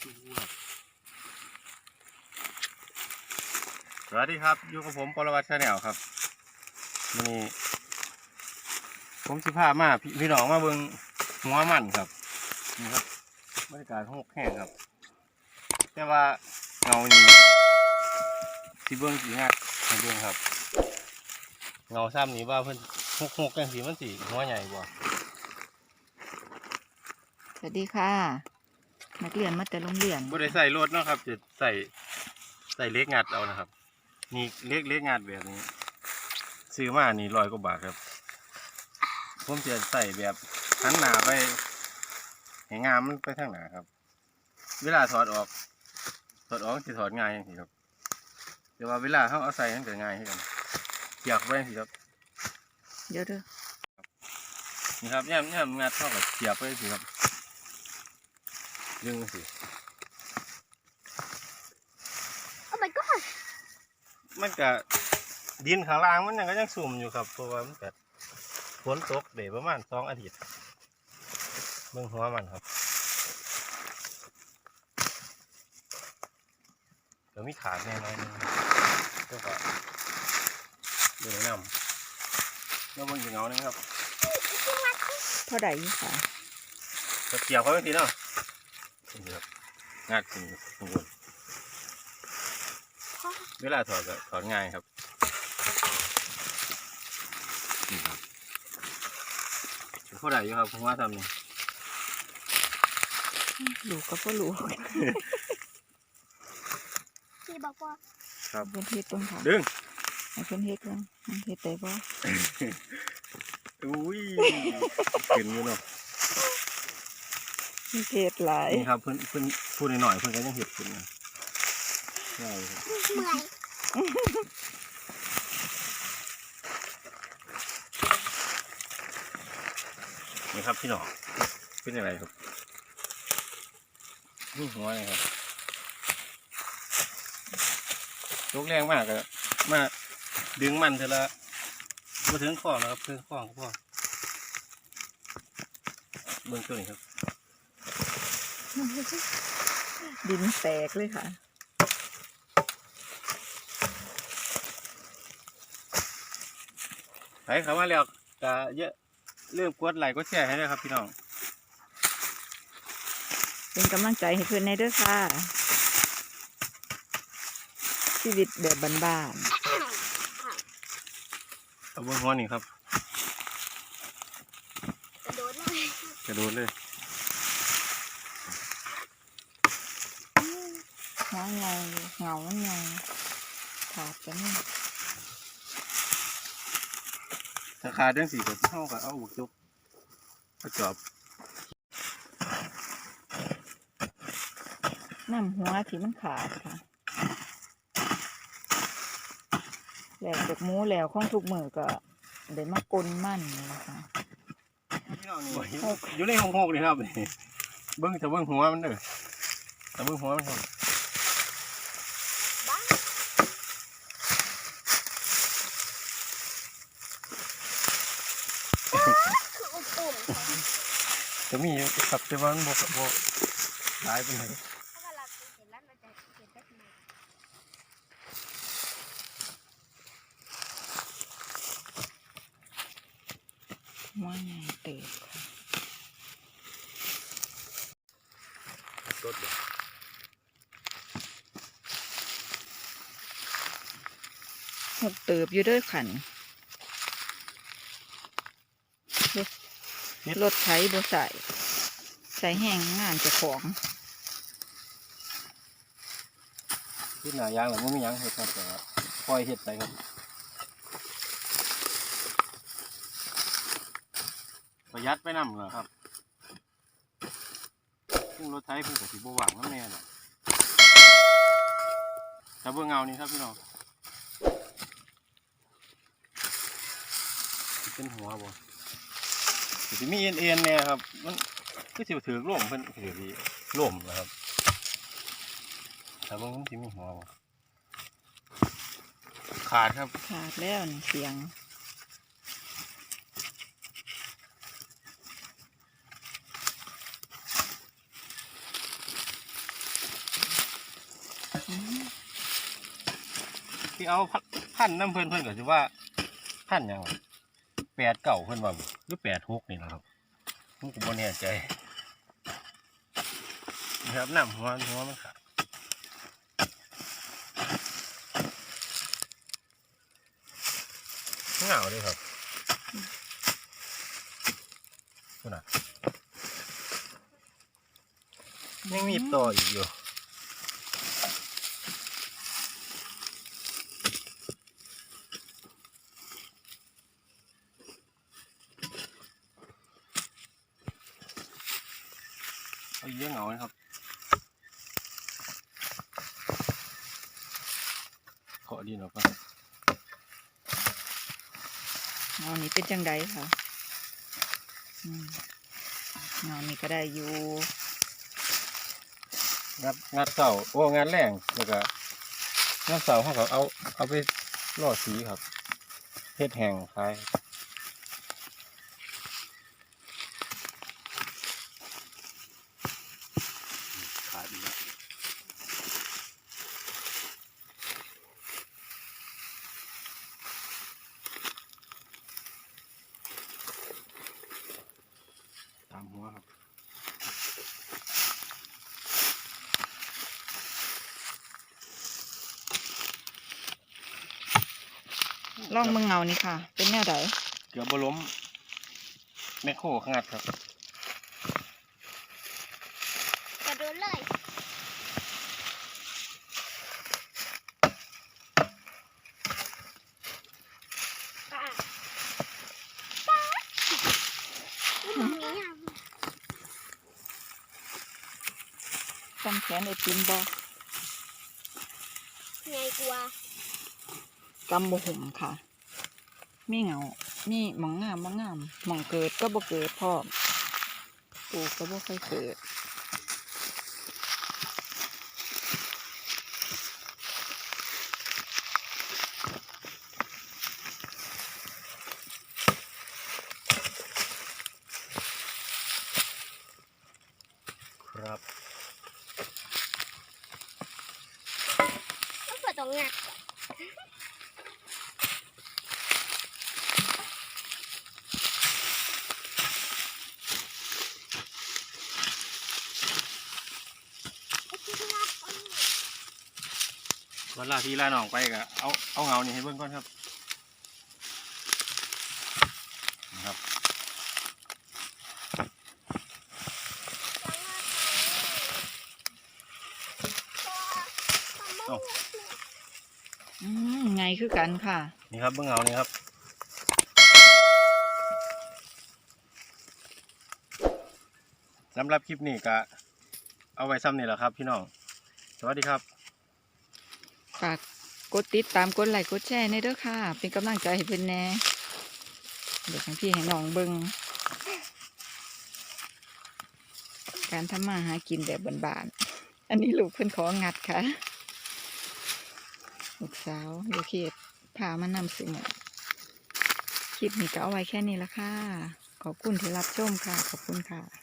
สวัสดีครับ อยู่กับผมปรวัตชาแนลครับวันนี้ผมสิพามาพี่พี่น้องมาเบิ่งหัวมันครับนี่ครับบรรยากาศหกแห้งครับ แต่ว่าเงานี่ที่เบิ่งสีงักให้เบิ่งครับ เงาซ้ำนี่ว่าเพิ่นหกหกกันสีมันสีหัวใหญ่บ่สวัสดีค่ะ นักเรียนมาแต่โรงเรียนบ่ได้ใส่รถเนาะครับจะใส่ใส่เล็กงัดเอานะครับ นี่เล็กเล็กงัดแบบนี้ ซื้อมานี่ร้อยกว่าบาทครับ ผมจะใส่แบบหันหน้าไปให้งามมันไปทางหน้าครับ เวลาถอดออกถอดออกสิถอดง่ายอย่างนี้ครับแต่ว่าเวลาเขาเอาใส่มันก็ง่ายให้กันเกียกไว้สิครับเดี๋ยวเด้อนี่ครับย่ำย่ำงัดเท่ากับเกียบไว้สิครับ ดึงสิ Oh my god! มันก็ดินข้างล่างมันยังก็ยังสุ่มอยู่ครับเพราะว่ามันก็ฝนตกเดี๋ยวประมาณสองอาทิตย์เบิ่งหัวมันครับเดี๋ยวมีขาดแน่นอนนึงก็ก็เดี๋ยวแนะนำแล้วเบิ่งอีกเงาหนึงครับเท่าไหร่ค่ะจะเกี่ยวเขาเป็นทีเนาะ นี่ครับงัดขึ้นข้างบนเวลาถอดก็ถอดง่ายครับนี่ครับเท่าไหร่อยู่ครับผมว่าทำนี่ลูกก็บ่รู้พี่บอกว่าครับเพิ่นเฮ็ดเบิ่งค่ะดึงให้เพิ่นเฮ็ดเบิ่งมันเฮ็ดได้บ่อุ้ยขึ้นอยู่เนาะ มีเฮ็ดหลายนี่ครับเพิ่อนเพิ่อนพูดหน่อยๆเพิ่อนก็ยังเห็ดขึ้นนะใช่ครับเมื่อยนี่ครับพี่หนอเป็นยังไงครับนี่หัวเลยครับยกแรงมากเลยมาดึงมันเถอะละมาถึงข้อแล้วครับถึงข้อก็พอเบื้องต้นนี่ครับ ดินแตกเลยค่ะ ใครเข้ามาแล้วก็เยอะเริ่มกดไลค์กดแชร์ให้ด้วยครับพี่น้อง เป็นกำลังใจให้เพิ่นในเด้อค่ะ ชีวิตแบบบ้านเอาเบื้องหัวนี่ครับ กระโดดเลย กระโดดเลย หัวใหญ่เหงามันใหญ่ขาดกันนี่ถ้าขาดเรื่องสีก็เท่ากับเอาบุกจุกกระจอบน้ำหัวที่มันขาดค่ะแล้วจากหมูแล้วของทุกมือก็ได้มากลมั่นนะคะอยู่ในห้องหกนี่ครับเบิ้งแต่เบิ้งหัวมันเด้อแต่เบิ้งหัวมันครับ คืออุ่มๆ จะมีอยู่ครับแต่ว่ามันบกบกหลายเป็นไหนถ้าเวลาเห็นแล้วเราจะเห็นได้ทีหัวใหญ่เติบค่ะรถหกเติบอยู่ด้วยขันรถ รถไถบ่ใส่ใส่แห้งงานเจะของที่หนายางหรือไม่มีหยางเห็ดครับแต่ว่าปล่อยเห็ดไปครับประหยัดไปนำเหรอครับซึ่งรถไถเพิ่งกับสีบหวังน้ำแน่น่ะถ้าเบื้องเงานี่ครับพี่น้องสิเป็นหัวบ่ สิมีเอ็นเอ็นๆแน่ครับ มันคือสิถือล่มเพิ่นถือดีล่มนะครับแต่ว่ามันที่มีหัวบ่ขาดครับ ขาดแล้วนี่เสียงเอืมที่เอาพันพันน้ำเพื่อนเพื่อนก็ถือว่าพันหยังแปดเก่าเพื่อนว่าบ่ห รือแปดหกนี่แหละครับผมก็บ่แน่ใจนะครับน้ำหัวหัวมันขาดเหงาเลยครับคุณน่ะยังมีต่ออีกอยู่ เอาเยอะเหงาเลยครับขอดีหน่อยก่อนเงานี้เป็นจังใดค่ะอืมเงานี้ก็ได้อยู่งัดงัดเสาโอ้งานแรงแล้วก็งัดเสาเขาก็เอาเอาไปล่อสีครับเฮ็ดแห้งขายขายดีนะตามหัวครับ ลองมึงเงานี่ค่ะ เป็นแนวใดเกือบบล้มแมคโครขงัดครับกระโดดเลยป้าป้านี่ตรงนี้อะจำแขนไอติมบอไงกลัว กำบหุ่มค่ะ มีเหงา มีหมองงามบ่งงามหมองเกิดก็บ่เกิดพ่อปลูกก็บ่ค่อยเกิด ครับ ต้องเปิดตรงงัดก่อนไอ้ที่งัดเอานี่ วันลาที่ลาหนองไปก็เอาเอาเงานี่ให้เบิ่งก่อนครับนะครับเอ้าอืมไงคือกันค่ะ นี่ครับเบิ่งเงานี่ครับสำหรับคลิปนี้ก็เอาไว้ซ้ำนี่แหละครับพี่น้อง สวัสดีครับ ฝากกดติดตามกดไลค์กดแชร์ในเด้อค่ะ เป็นกำลังใจให้เพิ่นแน่เดี๋ยวให้พี่ให้น้องเบิงการทำมาหากินแบบบานๆอันนี้ลูกเพิ่นของัดค่ะ ลูกสาวลูกเขตพามานำเสนอคลิปนี้ก็เอาไว้แค่นี้ละค่ะ ขอบคุณที่รับชมค่ะ ขอบคุณค่ะ